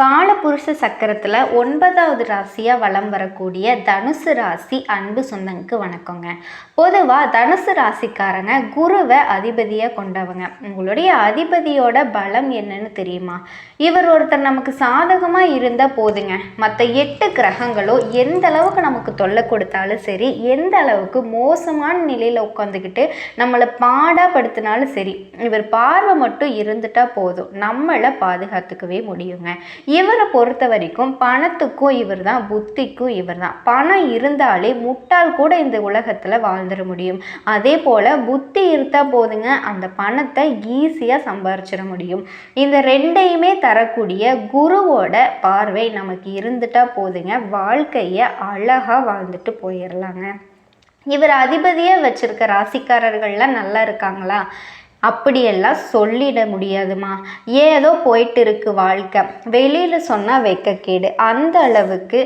காலபுருஷ சக்கரத்தில் ஒன்பதாவது ராசியாக வலம் வரக்கூடிய தனுசு ராசி அன்பு சொந்தங்களுக்கு வணக்கங்க. பொதுவாக தனுசு ராசிக்காரங்க குருவை அதிபதியாக கொண்டவங்க. உங்களுடைய அதிபதியோட பலம் என்னன்னு தெரியுமா? இவர் ஒருத்தர் நமக்கு சாதகமாக இருந்தால் போதுங்க. மற்ற எட்டு கிரகங்களோ எந்த அளவுக்கு நமக்கு தொல்லை கொடுத்தாலும் சரி எந்த அளவுக்கு மோசமான நிலையில் உட்காந்துக்கிட்டு நம்மளை பாடாப்படுத்தினாலும் சரி இவர் பார்வை மட்டும் இருந்துட்டா போதும். நம்மளை பாதுகாத்துக்கவே முடியுங்க. இவரை பொறுத்த வரைக்கும் பணத்துக்கும் இவர் தான் புத்திக்கும் இவர் தான் பணம் இருந்தாலே முட்டாள் கூட இந்த உலகத்தில் வாழ்ந்துட முடியும். அதே போல் புத்தி இருந்தால் போதுங்க அந்த பணத்தை ஈஸியாக சம்பாரிச்சிட முடியும். இந்த ரெண்டையுமே தரக்கூடிய குருவோட பார்வை நமக்கு இருந்துட்டால் போதுங்க வாழ்க்கையை அழகாக வாழ்ந்துட்டு போயிடலாங்க இவர் அதிபதியாக வச்சிருக்க ராசிக்காரர்கள்லாம் நல்லா இருக்காங்களா? அப்படியெல்லாம் சொல்லிட முடியாதுமா. ஏதோ போயிட்டு இருக்கு வாழ்க்கை. வெளியில் சொன்னால் வெக்கக்கேடு அந்த அளவுக்கு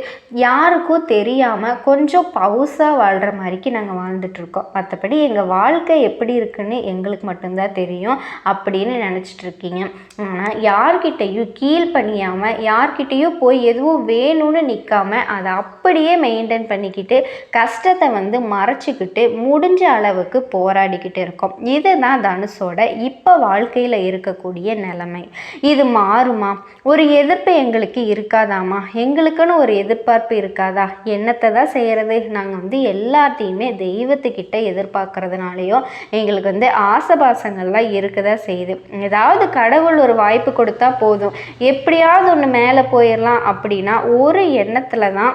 யாருக்கும் தெரியாமல் கொஞ்சம் பவுசாக வாழ்கிற மாதிரிக்கு நாங்கள் வாழ்ந்துட்டுருக்கோம் மற்றபடி எங்கள் வாழ்க்கை எப்படி இருக்குன்னு எங்களுக்கு மட்டும்தான் தெரியும் அப்படின்னு நினச்சிட்டு இருக்கீங்க. ஆனால் யார்கிட்டையும் கீழ் பணியாமல் யார்கிட்டேயும் போய் எதுவும் வேணும்னு நிற்காம அதை அப்படியே மெயின்டைன் பண்ணிக்கிட்டு கஷ்டத்தை வந்து மறைச்சிக்கிட்டு முடிஞ்ச அளவுக்கு போராடிக்கிட்டு இருக்கோம். இதுதான் தனுஷோட இப்போ வாழ்க்கையில் இருக்கக்கூடிய நிலைமை. இது மாறுமா? ஒரு எதிர்ப்பு எங்களுக்கு இருக்காதாமா? எங்களுக்குன்னு ஒரு எதிர்பார்ப்பு இருக்காதா? என்னத்தை தான் செய்கிறது நாங்கள் வந்து எல்லாத்தையுமே தெய்வத்துக்கிட்ட எதிர்பார்க்கறதுனாலையோ எங்களுக்கு வந்து ஆசபாசங்கள்லாம் இருக்கதா செய்யுது. ஏதாவது கடவுள் ஒரு வாய்ப்பு கொடுத்தா போதும். எப்படியாவது ஒன்று மேலே போயிடலாம் அப்படின்னா ஒரு எண்ணத்தில் தான்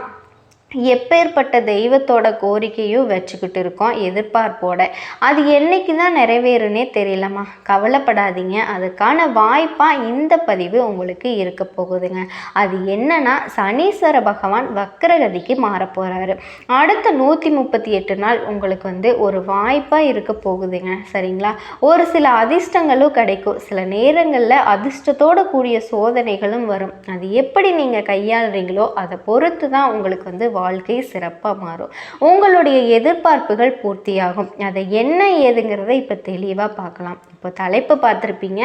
எப்பேற்பட்ட தெய்வத்தோட கோரிக்கையும் வச்சுக்கிட்டு இருக்கோம் எதிர்பார்ப்போட. அது என்னைக்கு தான் நிறைவேறுனே தெரியலம்மா. கவலைப்படாதீங்க. அதுக்கான வாய்ப்பாக இந்த பதிவு உங்களுக்கு இருக்க போகுதுங்க. அது என்னன்னா சனீஸ்வர பகவான் வக்கரகதிக்கு மாறப்போகிறாரு அடுத்த நூற்றி முப்பத்தி எட்டு நாள் உங்களுக்கு வந்து ஒரு வாய்ப்பாக இருக்க போகுதுங்க. சரிங்களா? ஒரு சில அதிர்ஷ்டங்களும் கிடைக்கும். சில நேரங்களில் அதிர்ஷ்டத்தோடு கூடிய சோதனைகளும் வரும். அது எப்படி நீங்கள் கையாளுறீங்களோ அதை பொறுத்து தான் உங்களுக்கு வந்து வாழ்க்கை சிறப்பாக மாறும். உங்களுடைய எதிர்பார்ப்புகள் பூர்த்தியாகும். அதை என்ன ஏதுங்கிறத இப்போ தெளிவாக பார்க்கலாம். இப்போ தலைப்பு பார்த்துருப்பீங்க.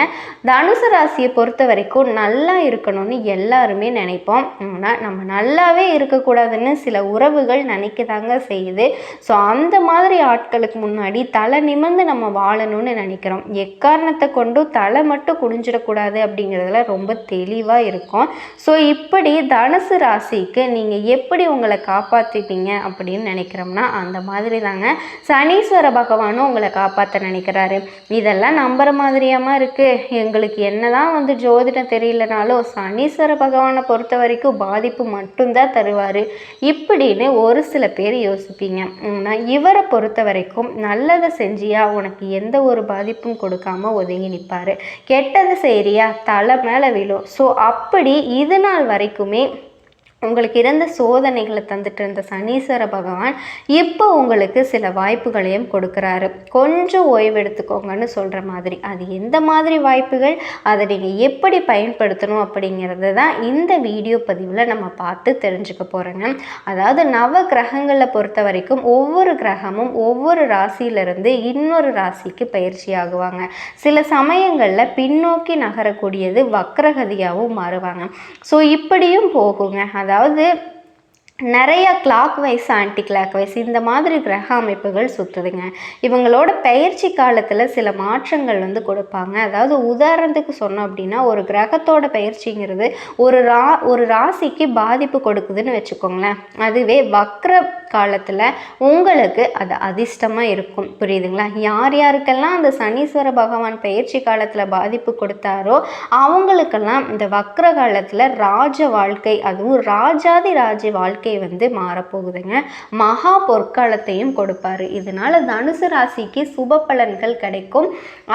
தனுசு ராசியை பொறுத்த வரைக்கும் நல்லா இருக்கணும்னு எல்லாருமே நினைப்போம். ஆனால் நம்ம நல்லாவே இருக்கக்கூடாதுன்னு சில உறவுகள் நினைக்கதாங்க செய்யுது. ஸோ அந்த மாதிரி ஆட்களுக்கு முன்னாடி தலை நிமிர்ந்து நம்ம வாழணும்னு நினைக்கிறோம். எக்காரணத்தை கொண்டும் தலை மட்டும் குனிஞ்சிடக்கூடாது அப்படிங்கிறதுல ரொம்ப தெளிவாக இருக்கும். ஸோ இப்படி தனுசு ராசிக்கு நீங்கள் எப்படி உங்களை காப்பாற்றிட்டீங்க அப்படின்னு நினைக்கிறோம்னா அந்த மாதிரி தாங்க சனீஸ்வர பகவானும் உங்களை காப்பாற்ற நினைக்கிறாரு. இதெல்லாம் நம்புகிற மாதிரியாமா இருக்குது எங்களுக்கு என்னதான் வந்து ஜோதிடம் தெரியலனாலும் சனீஸ்வர பகவானை பொறுத்த வரைக்கும் பாதிப்பு மட்டும்தான் தருவார். இப்படின்னு ஒரு சில பேர் யோசிப்பீங்க. ஆனால் இவரை பொறுத்த வரைக்கும் நல்லதை செஞ்சியா உனக்கு எந்த ஒரு பாதிப்பும் கொடுக்காம ஒதுங்கி நிற்பார் கெட்டது செய்கிறியா தலை மேலே விழும். ஸோ அப்படி இது நாள் வரைக்குமே உங்களுக்கு இருந்த சோதனைகளை தந்துட்டு இருந்த சனீஸ்வர பகவான் இப்போ உங்களுக்கு சில வாய்ப்புகளையும் கொடுக்குறாரு. கொஞ்சம் ஓய்வு எடுத்துக்கோங்கன்னு சொல்கிற மாதிரி. அது எந்த மாதிரி வாய்ப்புகள்? அதை நீங்கள் எப்படி பயன்படுத்தணும் அப்படிங்கிறது தான் இந்த வீடியோ பதிவில் நம்ம பார்த்து தெரிஞ்சுக்க போகிறோங்க அதாவது நவ கிரகங்களை பொறுத்த வரைக்கும் ஒவ்வொரு கிரகமும் ஒவ்வொரு ராசியிலிருந்து இன்னொரு ராசிக்கு பயிற்சி ஆகுவாங்க. சில சமயங்களில் பின்னோக்கி நகரக்கூடியது வக்ரகதியாகவும் மாறுவாங்க. ஸோ இப்படியும் போகுங்க. அதாவது அதாவது நிறைய clockwise anticlockwise இந்த மாதிரி கிரக அமைப்புகள் சுற்றுதுங்க. இவங்களோட பயிற்சி காலத்தில் சில மாற்றங்கள் வந்து கொடுப்பாங்க. அதாவது உதாரணத்துக்கு சொன்னோம் அப்படின்னா ஒரு கிரகத்தோட பயிற்சிங்கிறது ஒரு ரா ஒரு ராசிக்கு பாதிப்பு கொடுக்குதுன்னு வச்சுக்கோங்களேன். அதுவே வக்ர காலத்தில் உங்களுக்கு அது அதிர்ஷ்டமாக இருக்கும். புரியுதுங்களா? யார் யாருக்கெல்லாம் அந்த சனீஸ்வர பகவான் பயிற்சி காலத்தில் பாதிப்பு கொடுத்தாரோ அவங்களுக்கெல்லாம் இந்த வக்ர காலத்தில் ராஜ வாழ்க்கை அதுவும் ராஜாதி ராஜ வாழ்க்கை வந்து மாறப்போகுதுங்க. மகா பொற்காலத்தையும் கொடுப்பாரு. இதனால தனுசு ராசிக்கு சுப பலன்கள் கிடைக்கும்.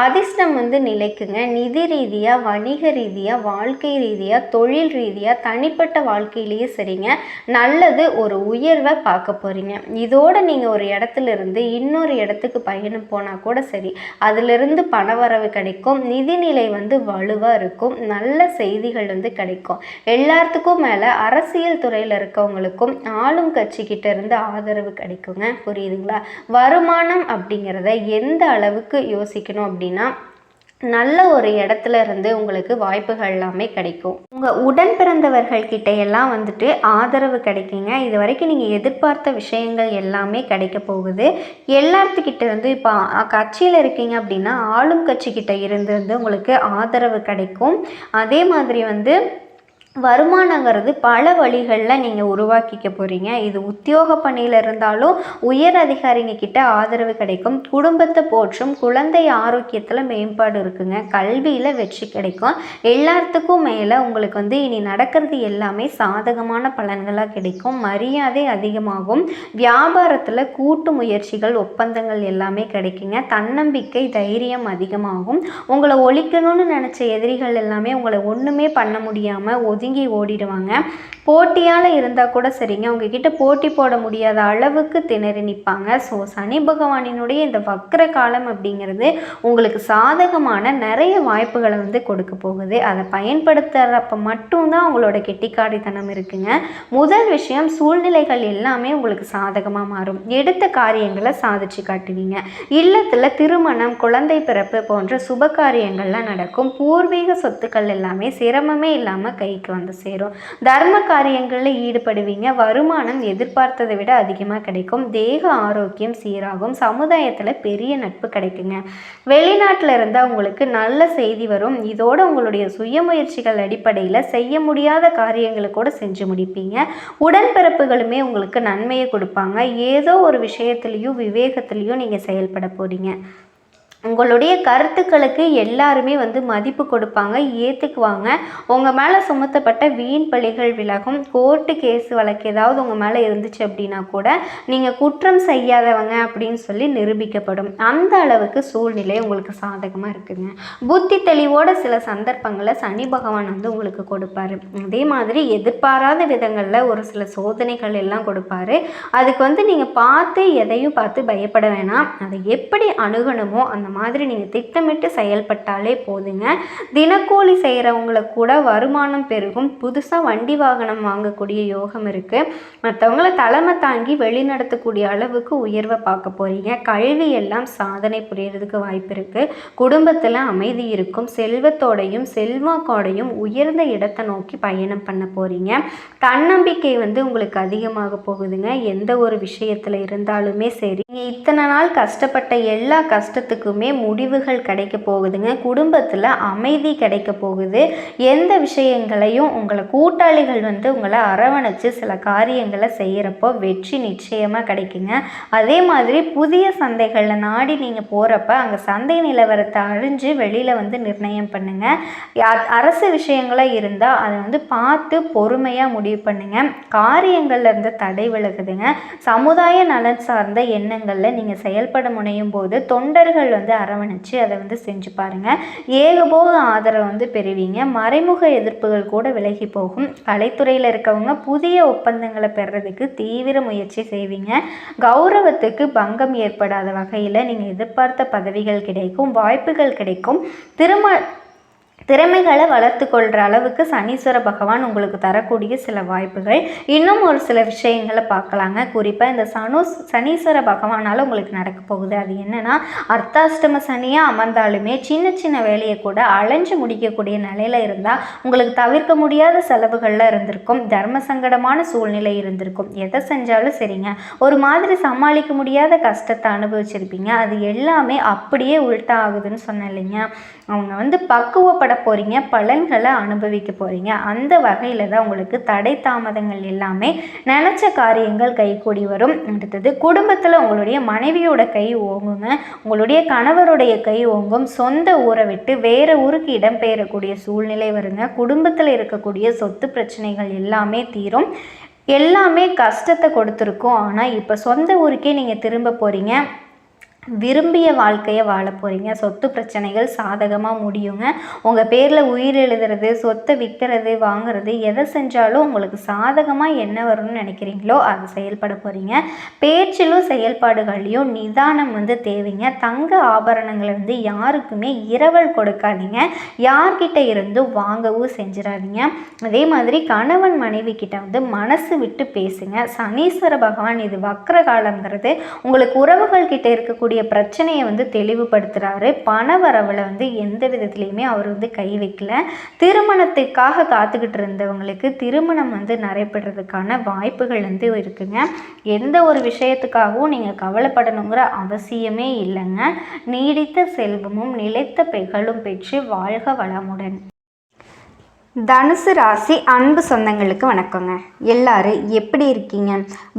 அதிர்ஷ்டம் வந்து நிலைக்குங்க. நிதி ரீதியாக வணிக ரீதியாக வாழ்க்கை ரீதியாக தொழில் ரீதியாக தனிப்பட்ட வாழ்க்கையிலேயே சரிங்க. நல்லது ஒரு உயர்வை பார்க்க போகிறீங்க இதோடு நீங்கள் ஒரு இடத்துல இருந்து இன்னொரு இடத்துக்கு பயணம் போனால் கூட சரி அதிலிருந்து பணவரவு கிடைக்கும் நிதிநிலை வந்து வலுவாக இருக்கும் நல்ல செய்திகள் வந்து கிடைக்கும். எல்லாத்துக்கும் மேலே அரசியல் துறையில் இருக்கவங்களுக்கும் ஆளும் கட்சிக்கிட்ட இருந்து ஆதரவு கிடைக்குங்க. புரியுதுங்களா? வருமானம் அப்படிங்கிறத எந்த அளவுக்கு யோசிக்கணும் அப்படின்னா நல்ல ஒரு இடத்துல இருந்து உங்களுக்கு வாய்ப்புகள் எல்லாமே கிடைக்கும். உங்கள் உடன் பிறந்தவர்கள் கிட்ட எல்லாம் வந்துட்டு ஆதரவு கிடைக்குங்க. இது வரைக்கும் நீங்கள் எதிர்பார்த்த விஷயங்கள் எல்லாமே கிடைக்க போகுது. எல்லாத்துக்கிட்ட இருந்து இப்போ கட்சியில் இருக்கீங்க அப்படின்னா ஆளும் கட்சிக்கிட்ட இருந்து வந்து உங்களுக்கு ஆதரவு கிடைக்கும். அதே மாதிரி வந்து வருமானங்கிறது பல வழிகளில் நீங்கள் உருவாக்கிக்க போகிறீங்க இது உத்தியோக பணியில் இருந்தாலும் உயர் அதிகாரிங்க கிட்ட ஆதரவு கிடைக்கும். குடும்பத்தை போற்றும் குழந்தை ஆரோக்கியத்தில் மேம்பாடு இருக்குங்க. கல்வியில் வெற்றி கிடைக்கும். எல்லாத்துக்கும் மேலே உங்களுக்கு வந்து இனி நடக்கிறது எல்லாமே சாதகமான பலன்களாக கிடைக்கும். மரியாதை அதிகமாகும். வியாபாரத்தில் கூட்டு முயற்சிகள் ஒப்பந்தங்கள் எல்லாமே கிடைக்குங்க. தன்னம்பிக்கை தைரியம் அதிகமாகும். உங்களை ஒழிக்கணும்னு நினச்ச எதிரிகள் எல்லாமே உங்களை ஒன்றுமே பண்ண முடியாமல் ஒதுங்கி ஓடிடுவாங்க. போட்டியால் இருந்தால் கூட சரிங்க. உங்ககிட்ட போட்டி போட முடியாத அளவுக்கு திணறி நிற்பாங்க ஸோ சனி பகவானினுடைய இந்த வக்ர காலம் அப்படிங்கிறது உங்களுக்கு சாதகமான நிறைய வாய்ப்புகளை வந்து கொடுக்க போகுது. அதை பயன்படுத்துகிறப்ப மட்டும்தான் உங்களோட கெட்டிக்காரித்தனம் இருக்குங்க. முதல் விஷயம் சூழ்நிலைகள் எல்லாமே உங்களுக்கு சாதகமாக மாறும். எடுத்த காரியங்களை சாதிச்சு காட்டுவீங்க. இல்லத்தில் திருமணம் குழந்தை பிறப்பு போன்ற சுப காரியங்கள்லாம் நடக்கும். பூர்வீக சொத்துக்கள் எல்லாமே சிரமமே இல்லாமல் கைக்கு வந்து சேரும் தர்ம காரியங்களில் ஈடுபடுவீங்க. வருமானம் எதிர்பார்த்ததை விட அதிகமாக கிடைக்கும். தேக ஆரோக்கியம் சீராகும். சமுதாயத்தில் பெரிய நட்பு கிடைக்குங்க. வெளிநாட்டில் இருந்தால் உங்களுக்கு நல்ல செய்தி வரும். இதோட உங்களுடைய சுயமுயற்சிகள் அடிப்படையில் செய்ய முடியாத காரியங்களை கூட செஞ்சு முடிப்பீங்க. உடன்பிறப்புகளுமே உங்களுக்கு நன்மையை கொடுப்பாங்க. ஏதோ ஒரு விஷயத்துலேயும் விவேகத்துலேயும் நீங்கள் செயல்பட போகிறீங்க உங்களுடைய கருத்துக்களுக்கு எல்லாருமே வந்து மதிப்பு கொடுப்பாங்க ஏற்றுக்குவாங்க உங்கள் மேலே சுமத்தப்பட்ட வீண் பழிகள் விலகும். கோர்ட்டு கேஸ் வழக்கு ஏதாவது உங்கள் மேலே இருந்துச்சு அப்படின்னா கூட நீங்கள் குற்றம் செய்யாதவங்க அப்படின்னு சொல்லி நிரூபிக்கப்படும். அந்த அளவுக்கு சூழ்நிலை உங்களுக்கு சாதகமாக இருக்குதுங்க புத்தி தெளிவோட சில சந்தர்ப்பங்களை சனி பகவான் வந்து உங்களுக்கு கொடுப்பாரு. அதே மாதிரி எதிர்பாராத விதங்களில் ஒரு சில சோதனைகள் எல்லாம் கொடுப்பாரு. அதுக்கு வந்து நீங்கள் பார்த்து எதையும் பார்த்து பயப்பட வேணாம். அதை எப்படி அணுகணுமோ அந்த மாதிரி நீங்கள் திட்டமிட்டு செயல்பட்டாலே போதுங்க. தினக்கூலி செய்கிறவங்களை கூட வருமானம் பெருகும். புதுசாக வண்டி வாகனம் வாங்கக்கூடிய யோகம் இருக்குது மற்றவங்கள தலைமை தாங்கி வெளிநடத்தக்கூடிய அளவுக்கு உயர்வை பார்க்க போகிறீங்க கல்வி எல்லாம் சாதனை புரியறதுக்கு வாய்ப்பு இருக்குது குடும்பத்தில் அமைதி இருக்கும். செல்வத்தோடையும் செல்வாக்கோடையும் உயர்ந்த இடத்தை நோக்கி பயணம் பண்ண போகிறீங்க தன்னம்பிக்கை வந்து உங்களுக்கு அதிகமாக போகுதுங்க. எந்த ஒரு விஷயத்தில் இருந்தாலுமே சரி. நீங்கள் இத்தனை நாள் கஷ்டப்பட்ட எல்லா கஷ்டத்துக்குமே முடிவுகள் கிடைக்க போகுதுங்க. குடும்பத்தில் அமைதி கிடைக்க போகுது. எந்த விஷயங்களையும் உங்களை கூட்டாளிகள் வந்து உங்களை அரவணைச்சு சில காரியங்களை செய்கிறப்போ வெற்றி நிச்சயமாக கிடைக்குங்க. அதே மாதிரி புதிய சந்தைகளில் நாடி நீங்கள் போகிறப்ப அங்கே சந்தை நிலவரத்தை அழிஞ்சு வெளியில் வந்து நிர்ணயம் பண்ணுங்கள் அரசு விஷயங்களாக இருந்தால் அதை வந்து பார்த்து பொறுமையாக முடிவு பண்ணுங்க. காரியங்களில் இருந்து தடை விலகுதுங்க. சமுதாய நலன் சார்ந்த எண்ணங்களில் நீங்கள் செயல்பட முனையும் போது தொண்டர்கள் வந்து அரவணைச்சு அதை வந்து செஞ்சு பாருங்கள் ஏகபோக ஆதரவு வந்து பெறுவீங்க. மறைமுக எதிர்ப்புகள் கூட விலகி போகும். கலைத்துறையில் இருக்கவங்க புதிய ஒப்பந்தங்களை பெறுறதுக்கு தீவிர முயற்சி செய்வீங்க. கௌரவத்துக்கு பங்கம் ஏற்படாத வகையில் நீங்கள் எதிர்பார்த்த பதவிகள் கிடைக்கும் வாய்ப்புகள் கிடைக்கும். திரும திறமைகளை வளர்த்து கொள்கிற அளவுக்கு சனீஸ்வர பகவான் உங்களுக்கு தரக்கூடிய சில வாய்ப்புகள். இன்னும் ஒரு சில விஷயங்களை பார்க்கலாங்க. குறிப்பாக இந்த சனு சனீஸ்வர பகவானால் உங்களுக்கு நடக்க போகுது. அது என்னென்னா அர்த்தாஷ்டம சனியாக அமர்ந்தாலுமே சின்ன சின்ன வேலையை கூட அலைஞ்சு முடிக்கக்கூடிய நிலையில் இருந்தால் உங்களுக்கு தவிர்க்க முடியாத செலவுகளில் இருந்திருக்கும். தர்ம சங்கடமான சூழ்நிலை இருந்திருக்கும். எதை செஞ்சாலும் சரிங்க. ஒரு மாதிரி சமாளிக்க முடியாத கஷ்டத்தை அனுபவிச்சிருப்பீங்க. அது எல்லாமே அப்படியே உள்டா ஆகுதுன்னு சொன்னேன் இல்லைங்க. அவங்க வந்து பக்குவப்பட போகிறீங்க பலன்களை அனுபவிக்க போகிறீங்க அந்த வகையில் தான் உங்களுக்கு தடை தாமதங்கள் எல்லாமே நினச்ச காரியங்கள் கைகூடி வரும். அடுத்தது குடும்பத்தில் உங்களுடைய மனைவியோட கை ஓங்குங்க. உங்களுடைய கணவருடைய கை ஓங்கும். சொந்த ஊரை விட்டு வேறு ஊருக்கு இடம்பெயரக்கூடிய சூழ்நிலை வருங்க. குடும்பத்தில் இருக்கக்கூடிய சொத்து பிரச்சனைகள் எல்லாமே தீரும். எல்லாமே கஷ்டத்தை கொடுத்துருக்கோம். ஆனால் இப்போ சொந்த ஊருக்கே நீங்கள் திரும்ப போகிறீங்க விரும்பிய வாழ்க்கையை வாழ போகிறீங்க சொத்து பிரச்சனைகள் சாதகமாக முடியுங்க. உங்கள் பேரில் உயிர் எழுதுறது சொத்தை விற்கிறது வாங்குறது எதை செஞ்சாலும் உங்களுக்கு சாதகமாக என்ன வரும்னு நினைக்கிறீங்களோ அது செயல்பட போகிறீங்க பேச்சிலும் செயல்பாடுகள்லையும் நிதானம் வந்து தேவைங்க. தங்க ஆபரணங்களை வந்து யாருக்குமே இரவல் கொடுக்காதீங்க. யார்கிட்ட இருந்தும் வாங்கவும் செஞ்சிடாதீங்க. அதே மாதிரி கணவன் மனைவி கிட்ட வந்து மனசு விட்டு பேசுங்க. சனீஸ்வர பகவான் இது வக்ர காலங்கிறது உங்களுக்கு உறவுகள் கிட்ட இருக்கக்கூடிய இருக்கக்கூடிய பிரச்சனையை வந்து தெளிவுபடுத்துகிறாரு பண வரவில் வந்து எந்த விதத்துலேயுமே அவர் வந்து கை வைக்கல. திருமணத்துக்காக காத்துக்கிட்டு இருந்தவங்களுக்கு திருமணம் வந்து நடைபெறதுக்கான வாய்ப்புகள் வந்து இருக்குங்க. எந்த ஒரு விஷயத்துக்காகவும் நீங்கள் கவலைப்படணுங்கிற அவசியமே இல்லைங்க. நீடித்த செல்வமும் நிலைத்த பெகழும் பெற்று வாழ்க வளமுடன். தனுசு ராசி அன்பு சொந்தங்களுக்கு வணக்கங்க. எல்லாரும் எப்படி இருக்கீங்க?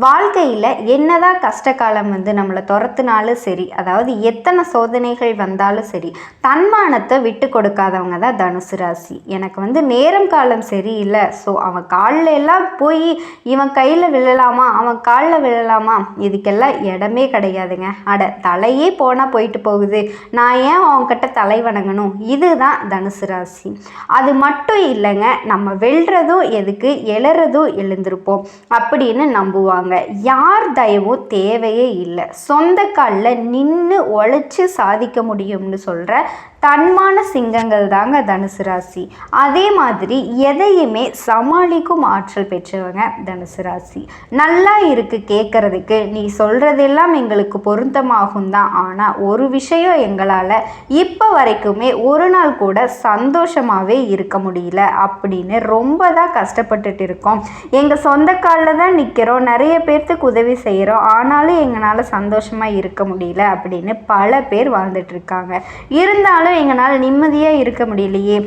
வாழ்க்கையில் என்னதான் கஷ்ட காலம் வந்து நம்மளை துரத்துனாலும் சரி அதாவது எத்தனை சோதனைகள் வந்தாலும் சரி தன்மானத்தை விட்டு கொடுக்காதவங்க தான் தனுசு ராசி. எனக்கு வந்து நேரம் காலம் சரியில்லை ஸோ அவன் காலில் எல்லாம் போய் இவன் கையில் விழலாமா அவன் காலில் விழலாமா? இதுக்கெல்லாம் இடமே கிடையாதுங்க. அட தலையே போனால் போயிட்டு போகுது. நான் ஏன் அவன்கிட்ட தலை வணங்கணும்? இதுதான் தனுசு ராசி. அது மட்டும் இல்லைங்க நம்ம வெல்றதும் எதுக்கு? எழறதும் எழுந்திருப்போம் அப்படின்னு நம்புவாங்க. யார் தயவும் தேவையே இல்லை. சொந்த காலில் நின்று உழைச்சி சாதிக்க முடியும்னு சொல்கிற தன்மான சிங்கங்கள் தாங்க தனுசு ராசி. அதே மாதிரி எதையுமே சமாளிக்கும் ஆற்றல் பெற்றவங்க தனுசு ராசி. நல்லா இருக்கு கேட்கறதுக்கு நீ சொல்றதெல்லாம் எங்களுக்கு பொருத்தமாகும் தான். ஆனால் ஒரு விஷயம் எங்களால் இப்போ வரைக்குமே ஒரு நாள் கூட சந்தோஷமாகவே இருக்க முடியல அப்படின்னு ரொம்ப தான் கஷ்டப்பட்டுட்டு இருக்கோம். எங்கள் சொந்த காலில் தான் நிற்கிறோம் நிறைய பேர்த்துக்கு உதவி செய்கிறோம் ஆனாலும் எங்களால் சந்தோஷமாக இருக்க முடியல அப்படின்னு பல பேர் வாழ்ந்துட்டு இருக்காங்க. இருந்தாலும் எங்களால் நிம்மதியாக இருக்க முடியலையே.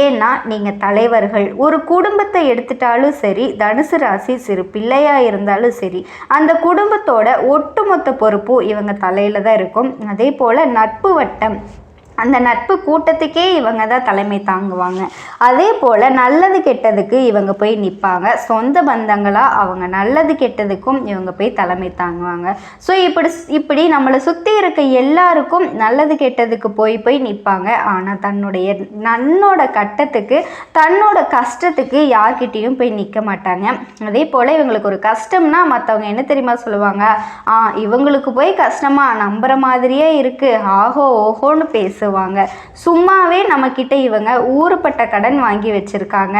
ஏன்னா நீங்கள் தலைவர்கள். ஒரு குடும்பத்தை எடுத்துட்டாலும் சரி தனுசு ராசி சிறு பிள்ளையாக இருந்தாலும் சரி அந்த குடும்பத்தோட ஒட்டுமொத்த பொறுப்பும் இவங்க தலையில் தான் இருக்கும். அதே போல் நட்பு வட்டம். அந்த நட்பு கூட்டத்துக்கே இவங்க தான் தலைமை தாங்குவாங்க. அதே போல் நல்லது கெட்டதுக்கு இவங்க போய் நிற்பாங்க சொந்த பந்தங்களாக அவங்க நல்லது கெட்டதுக்கும் இவங்க போய் தலைமை தாங்குவாங்க. ஸோ இப்படி இப்படி நம்மளை சுற்றி இருக்க எல்லாருக்கும் நல்லது கெட்டதுக்கு போய் போய் நிற்பாங்க ஆனால் தன்னுடைய நன்னோட கட்டத்துக்கு தன்னோட கஷ்டத்துக்கு யார்கிட்டேயும் போய் நிற்க மாட்டாங்க. அதே போல் இவங்களுக்கு ஒரு கஷ்டம்னா மற்றவங்க என்ன தெரியுமா சொல்லுவாங்க? ஆ இவங்களுக்கு போய் கஷ்டமாக நம்புகிற மாதிரியே இருக்குது ஆஹோ ஓஹோன்னு பேசு கொடுத்துருவாங்க சும்மாவே நம்மக்கிட்ட இவங்க ஊறுப்பட்ட கடன் வாங்கி வச்சுருக்காங்க.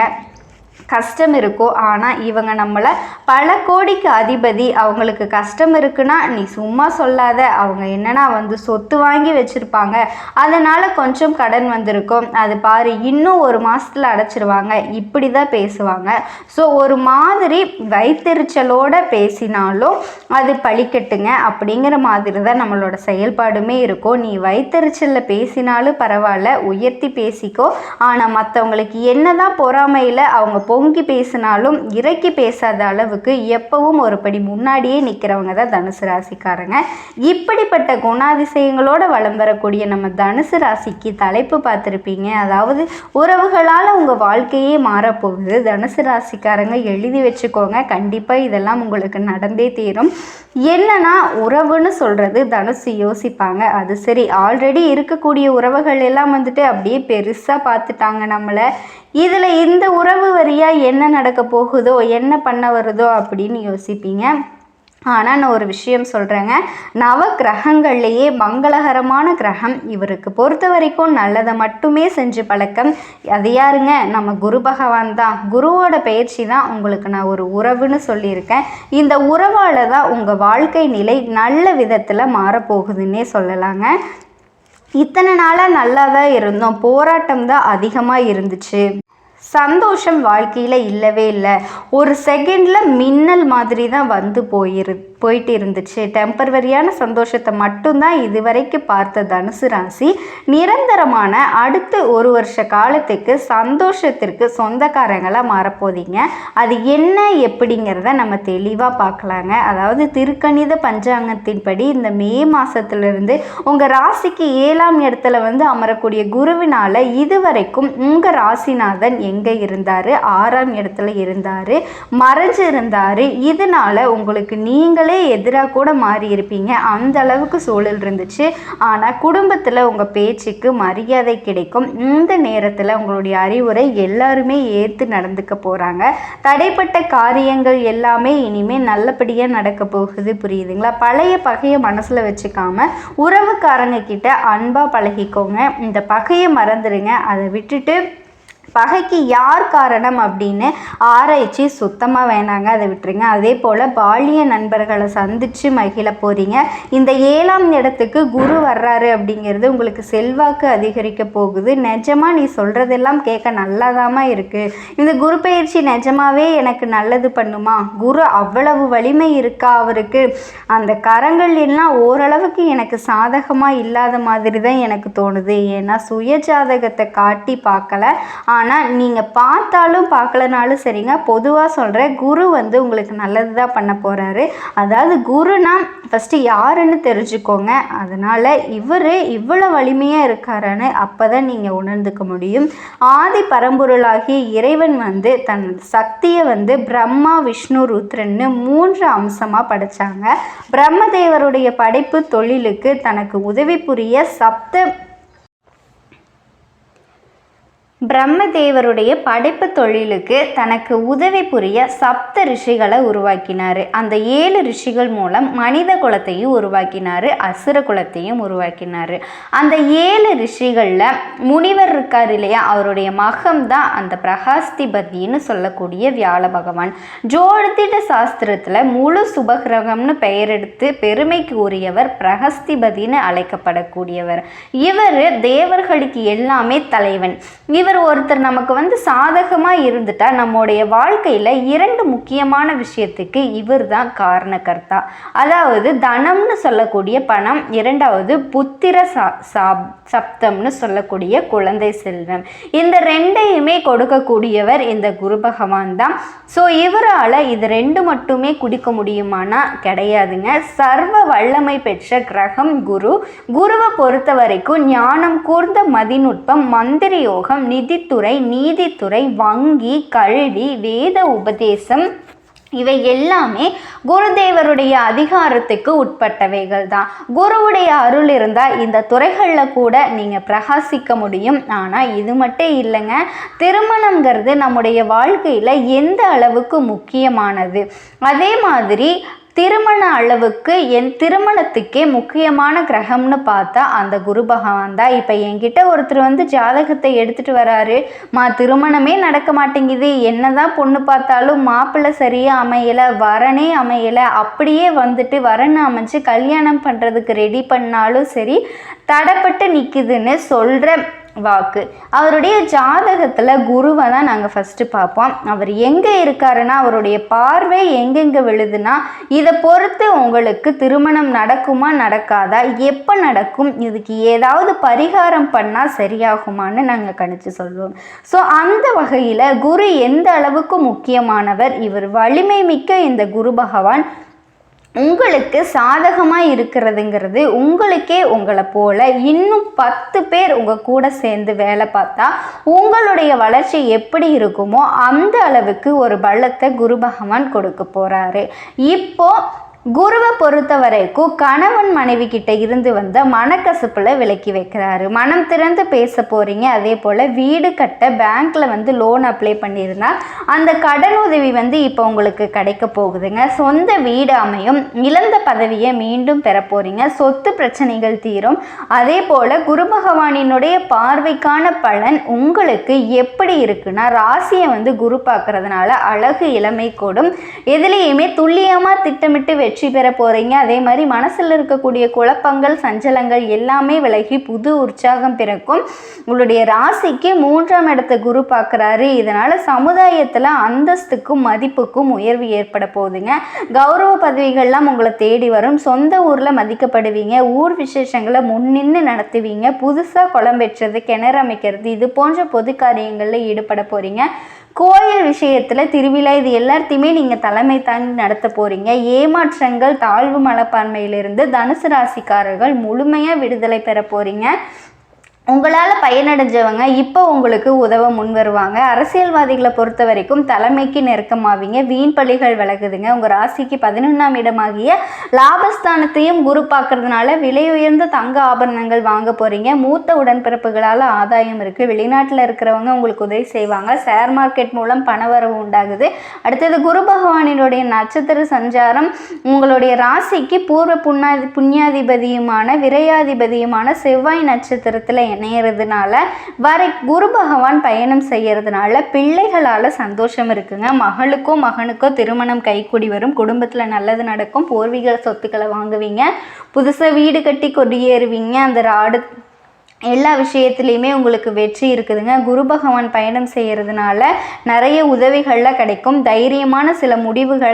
கஷ்டம் இருக்கும் ஆனால் இவங்க நம்மளை பல கோடிக்கு அதிபதி. அவங்களுக்கு கஷ்டம் இருக்குன்னா நீ சும்மா சொல்லாத. அவங்க என்னன்னா வந்து சொத்து வாங்கி வச்சுருப்பாங்க. அதனால் கொஞ்சம் கடன் வந்திருக்கும். அது பாரு இன்னும் ஒரு மாதத்தில் அடைச்சிருவாங்க. இப்படி தான் பேசுவாங்க. ஸோ ஒரு மாதிரி வைத்தெரிச்சலோட பேசினாலும் அது பழிக்கட்டுங்க அப்படிங்கிற மாதிரி தான் நம்மளோட செயல்பாடுமே இருக்கும் நீ வைத்தெரிச்சலில் பேசினாலும் பரவாயில்ல. உயர்த்தி பேசிக்கோ. ஆனால் மற்றவங்களுக்கு என்ன தான் பொறாமையில் அவங்க போ பொங்கி பேசினாலும் இறக்கி பேசாத அளவுக்கு எப்பவும் ஒரு படி முன்னாடியே நிற்கிறவங்க தான் தனுசு ராசிக்காரங்க. இப்படிப்பட்ட குணாதிசயங்களோட வளம் வரக்கூடிய நம்ம தனுசு ராசிக்கு தலைப்பு பார்த்துருப்பீங்க. அதாவது உறவுகளால் உங்கள் வாழ்க்கையே மாறப்போகுது. தனுசு ராசிக்காரங்க எழுதி வச்சுக்கோங்க. கண்டிப்பாக இதெல்லாம் உங்களுக்கு நடந்தே தீரும். என்னன்னா உறவுன்னு சொல்கிறது தனுசு யோசிப்பாங்க. அது சரி ஆல்ரெடி இருக்கக்கூடிய உறவுகள் எல்லாம் வந்துட்டு அப்படியே பெருசாக பார்த்துட்டாங்க நம்மளை. இதில் இந்த உறவு அடுத்ததாக என்ன நடக்க போகுதோ என்ன பண்ண வருதோ அப்படின்னு யோசிப்பீங்க. ஆனால் நான் ஒரு விஷயம் சொல்கிறேங்க நவ கிரகங்கள்லேயே மங்களகரமான கிரகம் இவருக்கு பொறுத்த வரைக்கும் நல்லதை மட்டுமே செஞ்சு பழக்கம். அது யாருங்க? நம்ம குரு பகவான் தான். குருவோட பயிற்சி தான் உங்களுக்கு நான் ஒரு உறவுன்னு சொல்லியிருக்கேன். இந்த உறவால் தான் உங்கள் வாழ்க்கை நிலை நல்ல விதத்தில் மாறப்போகுதுன்னே சொல்லலாங்க. இத்தனை நாளாக நல்லா தான் இருந்தோம். போராட்டம் தான் அதிகமாக இருந்துச்சு. சந்தோஷம் வாழ்க்கையில் இல்லவே இல்லை. ஒரு செகண்டில் மின்னல் மாதிரி தான் வந்து போயிரு போயிட்டு இருந்துச்சு. டெம்பரவரியான சந்தோஷத்தை மட்டும்தான் இதுவரைக்கும் பார்த்த தனுசு ராசி நிரந்தரமான அடுத்து ஒரு வருஷ காலத்துக்கு சந்தோஷத்திற்கு சொந்தக்காரங்களாக மாறப்போதீங்க. அது என்ன எப்படிங்கிறத நம்ம தெளிவாக பார்க்கலாங்க. அதாவது திருக்கணித பஞ்சாங்கத்தின்படி இந்த மே மாதத்துலேருந்து உங்கள் ராசிக்கு ஏழாம் இடத்துல வந்து அமரக்கூடிய குருவினால் இதுவரைக்கும் உங்கள் ராசிநாதன் எங்க இருந்தார்? ஆறாம் இடத்துல இருந்தார். மறைஞ்சு இருந்தார் இதனால் உங்களுக்கு நீங்களே எதிராக கூட மாறி இருப்பீங்க அந்த அளவுக்கு சூழல் இருந்துச்சு. ஆனால் குடும்பத்தில் உங்கள் பேச்சுக்கு மரியாதை கிடைக்கும். இந்த நேரத்தில் உங்களுடைய அறிவுரை எல்லாருமே ஏற்று நடந்துக்க போகிறாங்க தடைப்பட்ட காரியங்கள் எல்லாமே இனிமேல் நல்லபடியாக நடக்க போகுது. புரியுதுங்களா? பழைய பகையை மனசில் வச்சுக்காம உறவுக்காரங்க கிட்ட அன்பாக பழகிக்கோங்க. இந்த பகையை மறந்துடுங்க அதை விட்டுட்டு பகைக்கு யார் காரணம் அப்படின்னு ஆராய்ச்சி சுத்தமாக வேணாங்க அதை விட்டுருங்க. அதே போல் பாலிய நண்பர்களை சந்தித்து மகிழ போகிறீங்க இந்த ஏழாம் இடத்துக்கு குரு வர்றாரு அப்படிங்கிறது உங்களுக்கு செல்வாக்கு அதிகரிக்க போகுது. நிஜமாக நீ சொல்கிறதெல்லாம் கேட்க நல்லாதாம்மா இருக்குது இந்த குரு பயிற்சி நிஜமாவே எனக்கு நல்லது பண்ணுமா? குரு அவ்வளவு வலிமை இருக்கா அவருக்கு? அந்த கரங்கள் எல்லாம் ஓரளவுக்கு எனக்கு சாதகமாக இல்லாத மாதிரி தான் எனக்கு தோணுது. ஏன்னா சுய ஜாதகத்தை காட்டி பார்க்கல. ஆனால் நீங்கள் பார்த்தாலும் பார்க்கலனாலும் சரிங்க. பொதுவாக சொல்கிறேன் குரு வந்து உங்களுக்கு நல்லது தான் பண்ண போகிறாரு அதாவது குருனா ஃபஸ்ட்டு யாருன்னு தெரிஞ்சுக்கோங்க. அதனால் இவர் இவ்வளோ வலிமையாக இருக்காருன்னு அப்போ தான் நீங்கள் உணர்ந்துக்க முடியும். ஆதி பரம்பொருளாகிய இறைவன் வந்து தன் சக்தியை வந்து பிரம்மா விஷ்ணு ருத்ரன்னு மூன்று அம்சமாக படைச்சாங்க. பிரம்மதேவருடைய படைப்பு தொழிலுக்கு தனக்கு உதவி புரிய சப்த பிரம்மதேவருடைய படைப்பு தொழிலுக்கு தனக்கு உதவி புரிய சப்த ரிஷிகளை உருவாக்கினார். அந்த ஏழு ரிஷிகள் மூலம் மனித குலத்தையும் உருவாக்கினார் அசுர குலத்தையும் உருவாக்கினார். அந்த ஏழு ரிஷிகளில் முனிவர் இருக்கார் இல்லையா? அவருடைய மகம் தான் அந்த பிரகாஸ்திபதினு சொல்லக்கூடிய வியாழ பகவான். ஜோதிட சாஸ்திரத்தில் முழு சுபகிரகம்னு பெயரெடுத்து பெருமைக்கு உரியவர் பிரகஸ்திபதினு அழைக்கப்படக்கூடியவர். இவர் தேவர்களுக்கு எல்லாமே தலைவன். இவர் இவர் ஒருத்தர் நமக்கு வந்து சாதகமாக இருந்துட்டா நம்முடைய வாழ்க்கையில் இரண்டு முக்கியமான விஷயத்துக்கு இவர் தான் காரணக்கர்த்தா அதாவது தனம்னு சொல்லக்கூடிய பணம் இரண்டாவது புத்திர சா சாப் சப்தம்னு சொல்லக்கூடிய குழந்தை செல்வம். இந்த ரெண்டையுமே கொடுக்கக்கூடியவர் இந்த குரு பகவான் தான். ஸோ இவரால் இது ரெண்டு மட்டுமே குடிக்க முடியுமானா கிடையாதுங்க. சர்வ வல்லமை பெற்ற கிரகம் குரு. குருவை பொறுத்த வரைக்கும் ஞானம் கூர்ந்த மதிநுட்பம் மந்திர யோகம் நிதித்துறை நீதித்துறை வங்கி கல்வி வேத உபதேசம் இவை எல்லாமே குருதேவருடைய அதிகாரத்துக்கு உட்பட்டவைகள் தான். குருவுடைய அருள் இருந்தால் இந்த துறைகளில் கூட நீங்கள் பிரகாசிக்க முடியும். ஆனால் இது மட்டும் இல்லைங்க. திருமணங்கிறது நம்முடைய வாழ்க்கையில் எந்த அளவுக்கு முக்கியமானது? அதே மாதிரி திருமண அளவுக்கு என் திருமணத்துக்கே முக்கியமான கிரகம்னு பார்த்தா அந்த குரு பகவான் தான். இப்போ என்கிட்ட ஒருத்தர் வந்து ஜாதகத்தை எடுத்துகிட்டு வராரு. மா திருமணமே நடக்க மாட்டேங்குது. என்னதான் பொண்ணு பார்த்தாலும் மாப்பிள்ளை சரியாக அமையலை வரனே அமையலை. அப்படியே வந்துட்டு வரன் அமைஞ்சு கல்யாணம் பண்ணுறதுக்கு ரெடி பண்ணாலும் சரி தடைப்பட்டு நிற்குதுன்னு சொல்கிற வாக்கு. அவருடைய ஜாதகத்தில் குருவை தான் நாங்கள் ஃபஸ்ட்டு பார்ப்போம். அவர் எங்கே இருக்காருன்னா அவருடைய பார்வை எங்கெங்கே விழுதுன்னா இதை பொறுத்து உங்களுக்கு திருமணம் நடக்குமா நடக்காதா எப்போ நடக்கும் இதுக்கு ஏதாவது பரிகாரம் பண்ணால் சரியாகுமான்னு நாங்கள் கணிச்சு சொல்லுவோம் ஸோ அந்த வகையில் குரு எந்த அளவுக்கு முக்கியமானவர் இவர் வலிமை மிக்க இந்த குரு பகவான் உங்களுக்கு சாதகமாக இருக்கிறதுங்கிறது உங்களுக்கே உங்களை போல இன்னும் பத்து பேர் உங்கள் கூட சேர்ந்து வேலை பார்த்தா உங்களுடைய வளர்ச்சி எப்படி இருக்குமோ அந்த அளவுக்கு ஒரு பலத்தை குரு பகவான் கொடுக்க போகிறாரு இப்போ குருவை பொறுத்த வரைக்கும் கணவன் மனைவி கிட்ட இருந்து வந்த மனக்கசப்பில் விலக்கி வைக்கிறாரு. மனம் திறந்து பேச போகிறீங்க அதே போல் வீடு கட்ட பேங்க்கில் வந்து லோன் அப்ளை பண்ணியிருந்தா அந்த கடன் உதவி வந்து இப்போ உங்களுக்கு கிடைக்க போகுதுங்க. சொந்த வீடு அமையும். இழந்த பதவியை மீண்டும் பெற போகிறீங்க சொத்து பிரச்சனைகள் தீரும். அதே போல் குரு பகவானினுடைய பார்வைக்கான பலன் உங்களுக்கு எப்படி இருக்குன்னா ராசியை வந்து குரு பார்க்கறதுனால அழகு இளமை கூடும். எதுலேயுமே துல்லியமாக திட்டமிட்டு வெற்றி வெற்றி பெற போகிறீங்க அதே மாதிரி மனசில் இருக்கக்கூடிய குழப்பங்கள் சஞ்சலங்கள் எல்லாமே விலகி புது உற்சாகம் பிறக்கும். உங்களுடைய ராசிக்கு மூன்றாம் இடத்த குரு பார்க்குறாரு. இதனால் சமுதாயத்தில் அந்தஸ்துக்கும் மதிப்புக்கும் உயர்வு ஏற்பட போகுதுங்க. கௌரவ பதவிகள்லாம் உங்களை தேடி வரும். சொந்த ஊரில் மதிக்கப்படுவீங்க. ஊர் விசேஷங்களை முன்னின்று நடத்துவீங்க. புதுசாக குளம் வெட்டுறது கிணறு அமைக்கிறது இது போன்ற பொது காரியங்களில் ஈடுபட போகிறீங்க கோயில் விஷயத்தில் திருவிழா இது எல்லாத்தையுமே நீங்கள் தலைமை தாங்கி நடத்த போகிறீங்க ஏமாற்றங்கள் தாழ்வு மனப்பான்மையிலிருந்து தனுசு ராசிக்காரர்கள் முழுமையாக விடுதலை பெற போகிறீங்க உங்களால் பயனடைஞ்சவங்க இப்போ உங்களுக்கு உதவ முன் வருவாங்க. அரசியல்வாதிகளை பொறுத்த வரைக்கும் தலைமைக்கு நெருக்கமாவீங்க. வீண் பள்ளிகள் விலகுதுங்க. உங்கள் ராசிக்கு பதினொன்றாம் இடமாகிய லாபஸ்தானத்தையும் குரு பார்க்கறதுனால விலை உயர்ந்த தங்க ஆபரணங்கள் வாங்க போகிறீங்க மூத்த உடன்பிறப்புகளால் ஆதாயம் இருக்குது வெளிநாட்டில் இருக்கிறவங்க உங்களுக்கு உதவி செய்வாங்க. ஷேர் மார்க்கெட் மூலம் பணவரவு உண்டாகுது. அடுத்தது குரு பகவானினுடைய நட்சத்திர சஞ்சாரம் உங்களுடைய ராசிக்கு பூர்வ புண்ணா புண்ணியாதிபதியுமான விரையாதிபதியுமான செவ்வாய் நட்சத்திரத்தில் இணையறதுனால வரை குரு பகவான் பயணம் செய்யறதுனால பிள்ளைகளால் சந்தோஷம் இருக்குங்க. மகளுக்கோ மகனுக்கோ திருமணம் கைக்கூடி வரும். குடும்பத்தில் நல்லது நடக்கும். பூர்வீக சொத்துக்களை வாங்குவீங்க. புதுசாக வீடு கட்டி கொடியேறுவீங்க. அந்த ராடு எல்லா விஷயத்துலையுமே உங்களுக்கு வெற்றி இருக்குதுங்க. குரு பகவான் பயணம் செய்கிறதுனால நிறைய உதவிகள்லாம் கிடைக்கும். தைரியமான சில முடிவுகள்